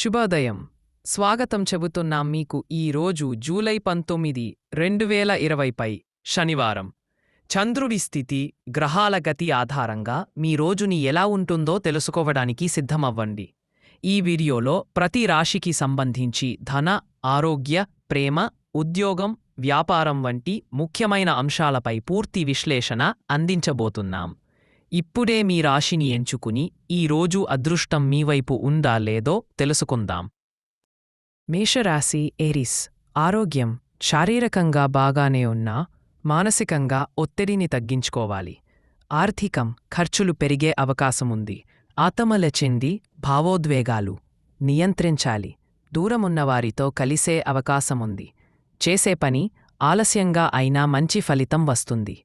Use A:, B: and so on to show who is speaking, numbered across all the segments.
A: శుభోదయం. స్వాగతం చెబుతున్నాం మీకు ఈ రోజు జూలై పంతొమ్మిది రెండు వేల ఇరవైపై శనివారం. చంద్రుడి స్థితి గ్రహాల గతి ఆధారంగా మీ రోజుని ఎలా ఉంటుందో తెలుసుకోవడానికి సిద్ధమవ్వండి. ఈ వీడియోలో ప్రతి రాశికి సంబంధించి ధన ఆరోగ్య ప్రేమ ఉద్యోగం వ్యాపారం వంటి ముఖ్యమైన అంశాలపై పూర్తి విశ్లేషణ అందించబోతున్నాం. ఇప్పుడే మీ రాశిని ఎంచుకుని ఈ రోజు అదృష్టం మీవైపు ఉందా లేదో తెలుసుకుందాం. మేషరాశి ఏరిస్ ఆరోగ్యం శారీరకంగా బాగానే ఉన్నా మానసికంగా ఒత్తిడిని తగ్గించుకోవాలి. ఆర్థికం ఖర్చులు పెరిగే అవకాశముంది. ఆతమల చెంది భావోద్వేగాలు నియంత్రించాలి. దూరమున్నవారితో కలిసే అవకాశముంది. చేసే పని ఆలస్యంగా అయినా మంచి ఫలితం వస్తుంది.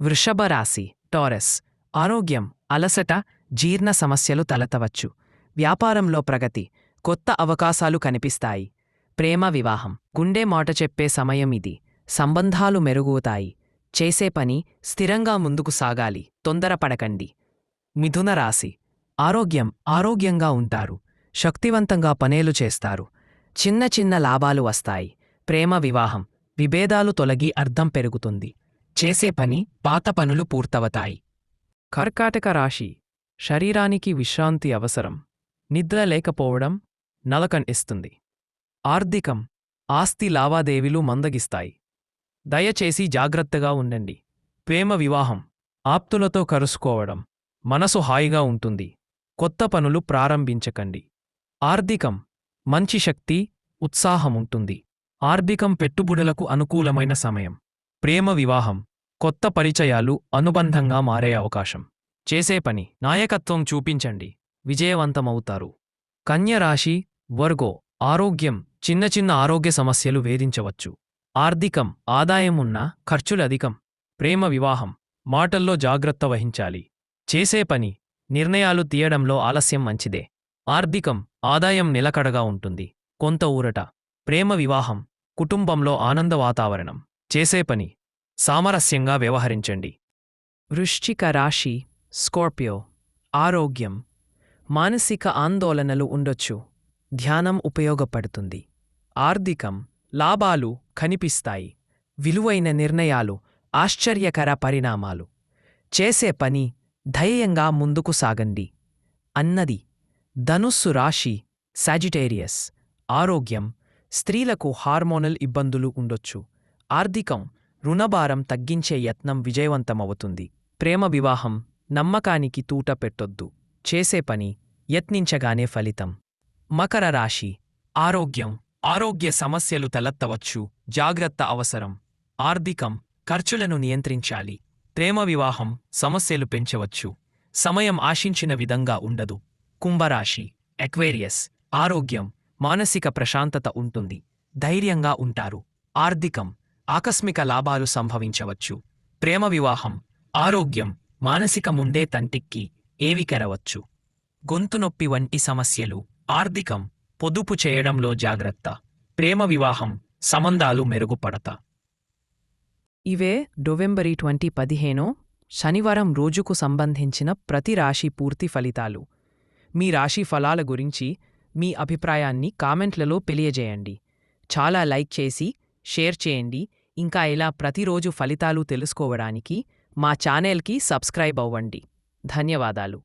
A: వృషభరాశి టారస్ ఆరోగ్యం అలసట జీర్ణ సమస్యలు తలతవచ్చు వ్యాపారంలో ప్రగతి కొత్త అవకాశాలు కనిపిస్తాయి. ప్రేమ వివాహం. గుండె మాట చెప్పే సమయం ఇది. సంబంధాలు మెరుగుతాయి. చేసే పని స్థిరంగా ముందుకు సాగాలి. తొందరపడకండి మిథున రాశి. ఆరోగ్యం ఆరోగ్యంగా ఉంటారు. శక్తివంతంగా పనేలు చేస్తారు. చిన్న చిన్న లాభాలు వస్తాయి. ప్రేమ వివాహం. విభేదాలు తొలగి అర్థం పెరుగుతుంది. చేసే పని పాత పనులు పూర్తవతాయి. కర్కాటక రాశి శరీరానికి విశ్రాంతి అవసరం. నిద్ర లేకపోవడం నలకన్ ఇస్తుంది. ఆర్థికం ఆస్తి లావాదేవీలు మందగిస్తాయి. దయచేసి జాగ్రత్తగా ఉండండి. ప్రేమ వివాహం ఆప్తులతో కరుసుకోవడం మనసు హాయిగా ఉంటుంది. కొత్త పనులు ప్రారంభించకండి. ఆర్థికం మంచి శక్తి ఉత్సాహముంటుంది ఆర్థికం పెట్టుబడులకు అనుకూలమైన సమయం. ప్రేమ వివాహం కొత్త పరిచయాలు అనుబంధంగా మారే అవకాశం. చేసే పని నాయకత్వం చూపించండి. విజయవంతమవుతారు. కన్యరాశి వర్గో ఆరోగ్యం చిన్న చిన్న ఆరోగ్య సమస్యలు వేధించవచ్చు. ఆర్థికం ఆదాయం ఉన్నా ఖర్చులధికం ప్రేమ వివాహం మాటల్లో జాగ్రత్త వహించాలి. చేసే పని నిర్ణయాలు తీయడంలో ఆలస్యం మంచిదే. ఆర్థికం ఆదాయం నిలకడగా ఉంటుంది. కొంత ఊరట. ప్రేమ వివాహం కుటుంబంలో ఆనంద వాతావరణం. చేసే పని సామరస్యంగా వ్యవహరించండి. వృశ్చిక రాశి స్కార్పియో ఆరోగ్యం మానసిక ఆందోళనలు ఉండొచ్చు. ధ్యానం ఉపయోగపడుతుంది. ఆర్థికం లాభాలు కనిపిస్తాయి. విలువైన నిర్ణయాలు ఆశ్చర్యకర పరిణామాలు. చేసే పని ధైర్యంగా ముందుకు సాగండి. అన్నది ధనుస్సు రాశి సాజిటేరియస్ ఆరోగ్యం స్త్రీలకు హార్మోనల్ ఇబ్బందులు ఉండొచ్చు. ఆర్థికం రుణభారం తగ్గించే యత్నం విజయవంతమవుతుంది. ప్రేమ వివాహం నమ్మకానికి తూట పెట్టొద్దు. చేసే పని యత్నించగానే ఫలితం. మకర రాశి. ఆరోగ్యం. ఆరోగ్య సమస్యలు తలెత్తవచ్చు. జాగ్రత్త అవసరం. ఆర్థికం. ఖర్చులను నియంత్రించాలి. ప్రేమ వివాహం సమస్యలు పెంచవచ్చు. సమయం ఆశించిన విధంగా ఉండదు. కుంభరాశి. ఎక్వేరియస్. ఆరోగ్యం. మానసిక ప్రశాంతత ఉంటుంది. ధైర్యంగా ఉంటారు. ఆర్థికం. ఆకస్మిక లాభాలు సంభవించవచ్చు. ప్రేమ వివాహం ఆరోగ్యం మానసిక ముందే తంటిక్కి ఏవికెరవచ్చు గొంతు నొప్పి వంటి సమస్యలు ఆర్థికం పొదుపు చేయడంలో జాగ్రత్త. ప్రేమ వివాహం సంబంధాలు మెరుగుపడత. ఇవే నవంబరి ట్వంటీ పదిహేను శనివారం రోజుకు సంబంధించిన ప్రతి రాశి పూర్తి ఫలితాలు. మీ రాశి ఫలాల గురించి మీ అభిప్రాయాన్ని కామెంట్లలో తెలియజేయండి. చాలా లైక్ చేసి షేర్ చేయండి. ఇంకా ఇలా ప్రతిరోజు ఫలితాలు తెలుసుకోవడానికి మా ఛానల్కి సబ్స్క్రైబ్ అవ్వండి. ధన్యవాదాలు.